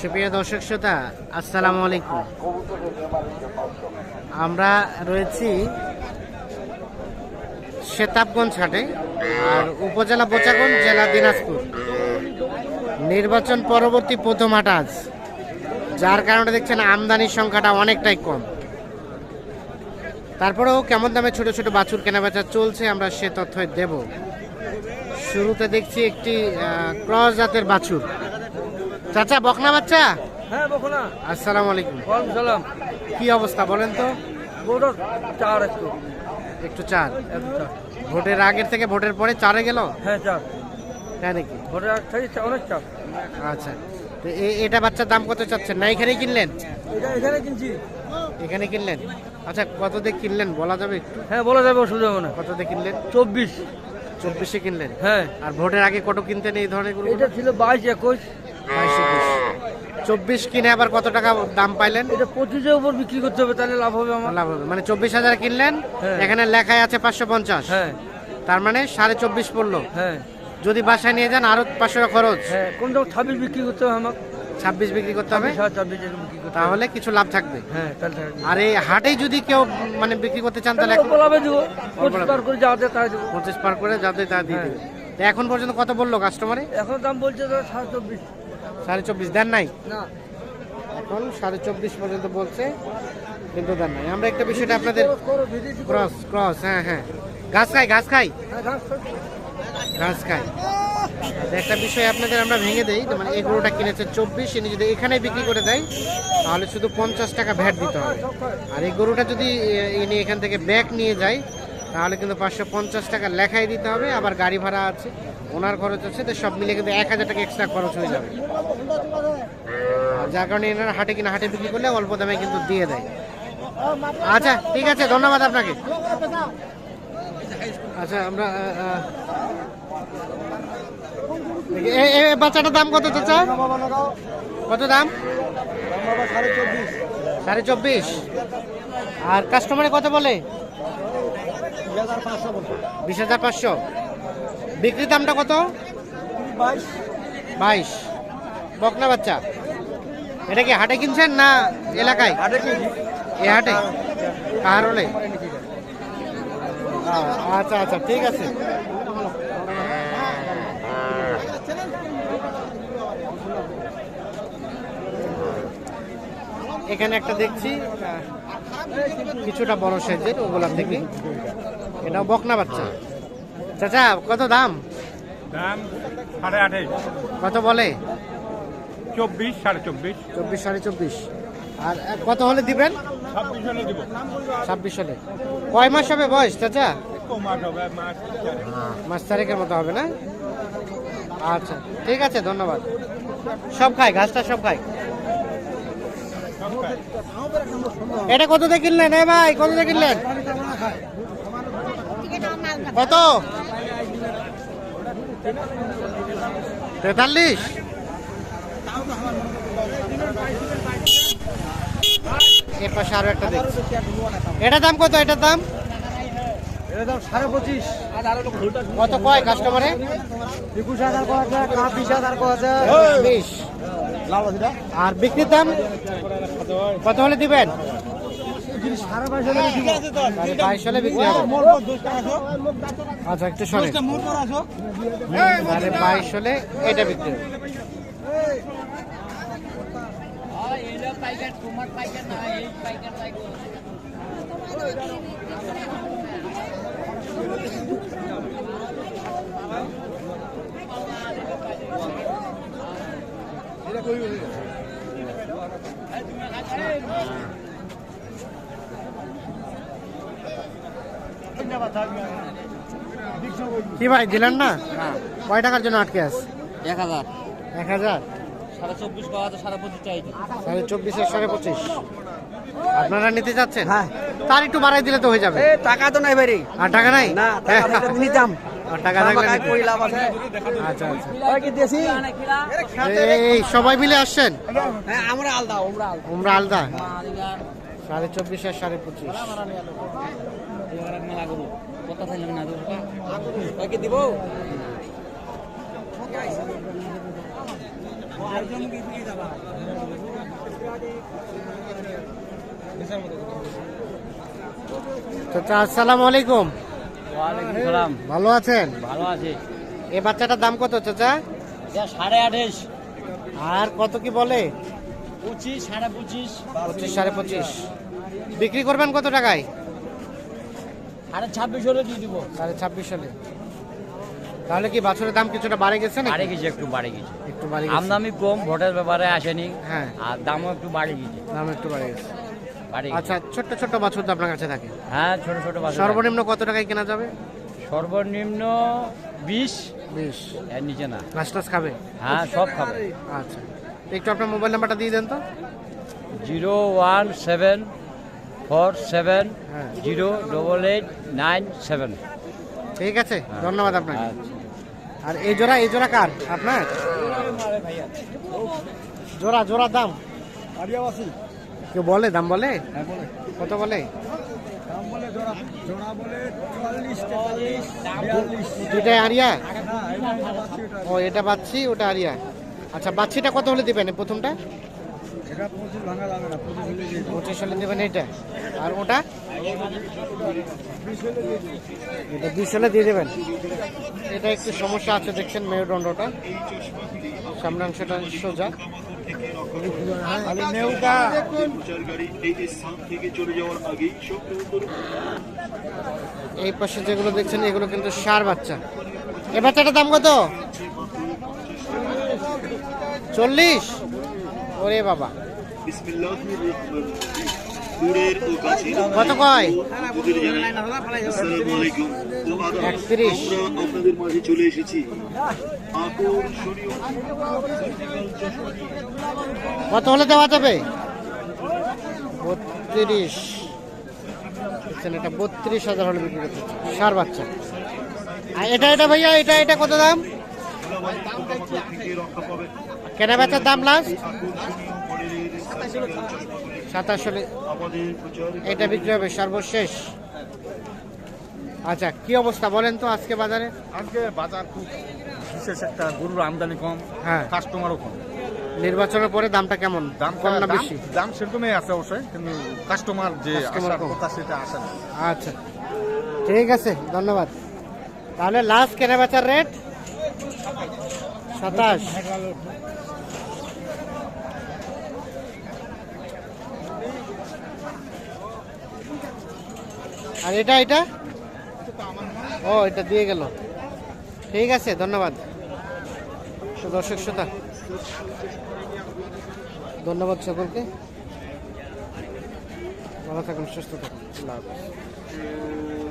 সুপ্রিয় দর্শক শ্রোতা, আসসালামু আলাইকুম। আমরা রয়েছি শেতাবগঞ্জ হাটে, আর উপজেলা বোচাগঞ্জ জেলা দিনাজপুর। নির্বাচন পরবর্তী প্রথম হাট আজ, যার কারণে দেখছেন আমদানির সংখ্যাটা অনেকটাই কম। তারপরেও কেমন দামে ছোট ছোট বাছুর কেনাবেচা চলছে আমরা সে তথ্য দেব। শুরুতে দেখছি একটি ক্রস জাতের বাছুর। চাচা বকনা বাচ্চা? হ্যাঁ বকুনা। আসসালামু আলাইকুম। ওয়ালাইকুম সালাম। কি অবস্থা বলেন তো? বড় চার একটু। একটু চার? ভোটের আগের থেকে ভোটের পরে চারে গেল? হ্যাঁ চার। তাই নাকি? ভোটের আগ থেকে অনেক চার আচ্ছা। তো এটা বাচ্চার দাম কত চাচ্ছেন? না এখানেই কিনলেন? এটা এখানে কিনছি। এখানে কিনলেন? আচ্ছা কত দিয়ে কিনলেন? বলা যাবে একটু? হ্যাঁ বলা যাবে অসুবিধা হবে না। কত দিয়ে কিনলেন? চব্বিশ। চব্বিশে কিনলেন? হ্যাঁ। আর ভোটের আগে কত কিনতেন এই ধরনের এটা ছিল বাইশ একুশ। চব্বিশ। কিনে আবার কত টাকা দাম পাইলেন? এটা পঁচিশের উপর বিক্রি করতে হবে তাহলে লাভ হবে আমার। লাভ হবে। মানে চব্বিশ হাজার কিনলেন হ্যাঁ। এখানে লেখায় আছে পাঁচশো পঞ্চাশ। হ্যাঁ। তার মানে সাড়ে চব্বিশ পড়ল। হ্যাঁ। যদি বাসায় নিয়ে যান আরও পাঁচশো টাকা খরচ। হ্যাঁ কোন যখন ছাব্বিশ বিক্রি করতে হবে আমার ছাব্বিশ বিক্রি করতে হবে? তাহলে কিছু লাভ থাকবে। আর এই হাটেই যদি কেউ মানে বিক্রি করতে চান তাহলে পঁচিশ পার করে যাতে তা দিয়ে। দেবে। এখন পর্যন্ত কত বলল কাস্টমারে এখন দাম বলছে সাড়ে চব্বিশ। সাড়ে চব্বিশ দেন নাই? এখন সাড়ে চব্বিশ পর্যন্ত বলছে কিন্তু দেন নাই। আমরা একটা বিষয়টা আপনাদের। ক্রস ক্রস হ্যাঁ হ্যাঁ। ঘাস খাই ঘাস খাই? হ্যাঁ, ঘাস খাই। আচ্ছা, একটা বিষয় আপনাদের আমরা ভেঙে দেই মানে এই গরুটা কিনেছে চব্বিশ ইনি যদি এখানে বিক্রি করে দেয় তাহলে শুধু পঞ্চাশ টাকা ভ্যাট দিতে হবে। আর এই গরুটা যদি এনে এখান থেকে ব্যাগ নিয়ে যায় তাহলে কিন্তু পাঁচশো পঞ্চাশ টাকা লেখাই দিতে হবে আবার গাড়ি ভাড়া আছে। ওনার খরচ আছে তো সব মিলে কিন্তু এক হাজার টাকা এক্সট্রা খরচ হয়ে যাবে। যার কারণে এনারা হাটে কিনা হাটে বিক্রি করলে অল্প দামে কিন্তু দিয়ে দেয়। আচ্ছা ঠিক আছে ধন্যবাদ আপনাকে। আচ্ছা আমরা বাচ্চাটার দাম কত চাচা কত দাম? সাড়ে চব্বিশ। আর কাস্টমারে কত বলে? বিশ হাজার পাঁচশো। বিক্রি দামটা কত? বাইশ। বকনা বাচ্চা। এটা কি হাটে কিনছেন না এলাকায়? এ হাটে? কাহার হলে আচ্ছা আচ্ছা ঠিক আছে। এখানে একটা দেখছি কিছুটা বড় সাইজের ওগুলা থেকে এটাও বকনা বাচ্চা। চাচা কত দাম? দাম সাড়ে আঠাইশ। কত বলে? চব্বিশ সাড়ে চব্বিশ। চব্বিশ সাড়ে চব্বিশ। আর কত হলে দিবেন? ছাব্বিশ হলে দিব। ছাব্বিশ হলে। কয় মাস হবে বয়স চাচা? মাস হবে? মাস চারেক। মাস তারিখের মতো হবে না? আচ্ছা ঠিক আছে ধন্যবাদ। সব খায় ঘাসটা সব খায় এটা কত দিয়ে কিনলেন? এ ভাই কত দিয়ে কিনলেন? কত? তেতাল্লিশ। এর পাশে আরও একটা দেখছি এটার দাম কত? এটার দাম? সাড়ে পঁচিশ। কত কয় কাস্টমারে একুশ হাজার যায় কাপ বিশ হাজার বিশ আর বিক্রির দাম? কত হলে দিবেন? বাইশ হলে বিক্রি আচ্ছা একটু সরে তাহলে বাইশ হলে এটা বিক্রি কি ভাই দিলেন না? কয় টাকার জন্য আটকে আছে এক হাজার। এক হাজার? সাড়ে চব্বিশ পাওয়া তো সাড়ে পঁচিশ চাইছে সাড়ে চব্বিশ আর সাড়ে পঁচিশ। আপনারা নিতে যাচ্ছেন? হ্যাঁ। তার একটু বাড়াই দিলে তো হয়ে যাবে। টাকা তো নাই বাইরে আর টাকা নাই? না টাকা নিতাম। আচ্ছা আচ্ছা। ওই কি দেশি? এই- এই সবাই মিলে আসছেন? হ্যাঁ আমরা আলাদা আমরা আলাদা। আলদা? সাড়ে চব্বিশ আর সাড়ে পঁচিশ। ওই কি দিব চাচা আসসালামু আলাইকুম। ভালো আছেন? ভালো আছি। এই বাচ্চাটার দাম কত চাচা? সাড়ে আঠাশ। আর কত কি বলে? পঁচিশ সাড়ে পঁচিশ। বিক্রি করবেন কত টাকায়? সাড়ে ছাব্বিশ হলে দিয়ে দিব। সাড়ে ছাব্বিশ সালে তাহলে কি বাছুরের দাম কিছুটা বাড়ে গেছে না বাড়ে গেছে একটু বাড়ে গেছে। একটু বাড়ে গেছে। আমদামি কম ভোটের ব্যাপারে আসেনি। হ্যাঁ। আর দামও একটু বাড়ে গেছে। দাম একটু বাড়ে গেছে। আচ্ছা ছোট্ট ছোট্ট বাছুর তো আপনার কাছে থাকে? হ্যাঁ ছোট ছোট বাচ্চা সর্বনিম্ন কত টাকায় কেনা যাবে? সর্বনিম্ন বিশ। বিশ। এর নিচে না। ঘাস টাস খাবে? হ্যাঁ সব খাবে। আচ্ছা। একটু আপনার মোবাইল নাম্বারটা দিয়ে দেন তো। Zero one seven four seven হ্যাঁ। Zero double eight nine seven. ঠিক আছে ধন্যবাদ আপনাকে। আচ্ছা আর এই জোড়া এই জোড়া কার? আপনার? জোড়া জোড়া দাম? কেউ বলে? দাম বলে? কত বলে? আরিয়া? ও এটা পাচ্ছি ওটা আরিয়া। আচ্ছা বাচ্চিটা কত হলে দেবেন প্রথমটা? পঁচিশ হলে দেবেন এটা আর ওটা? এটা বিশ হলে দিয়ে দেবেন। এটা একটু সমস্যা আছে দেখছেন মেরুদণ্ডটা। সামনাংশটা সোজা। এই পাশে যেগুলো দেখছেন এগুলো কিন্তু সার বাচ্চা। এ বাচ্চাটার দাম কত? চল্লিশ? ওরে বাবা। কত কয়। একত্রিশ। আপনাদের মাঝে চলে এসেছি কত হলে দেওয়া যাবে? বত্রিশ। এটা বত্রিশ হাজার হলে বিক্রি করতে সার বাচ্চা। আর এটা এটা ভাইয়া, এটা এটা কত দাম? কেনা বেচার দাম লাস্ট সাতাশ হলে এটা বিক্রি হবে সর্বশেষ। আচ্ছা কি অবস্থা বলেন তো আজকে বাজারে? আজকে বাজার খুব বিশেষ একটা গরুর আমদানি কম হ্যাঁ। কাস্টমারও কম। নির্বাচনের পরে দামটা কেমন? দাম কম না বেশি? দাম সেরকমই আছে অবশ্যই কিন্তু কাস্টমার যে আসার। কথা সেটা আসে না। আচ্ছা ঠিক আছে ধন্যবাদ। তাহলে লাস্ট কেনা বেচার রেট সাতাশ। আর এটা এটা? ও, এটা দিয়ে গেল। ঠিক আছে, ধন্যবাদ। দর্শক শ্রোতা, ধন্যবাদ সকলকে। ভালো থাকুন, সুস্থ থাকুন। আল্লাহ হাফেজ।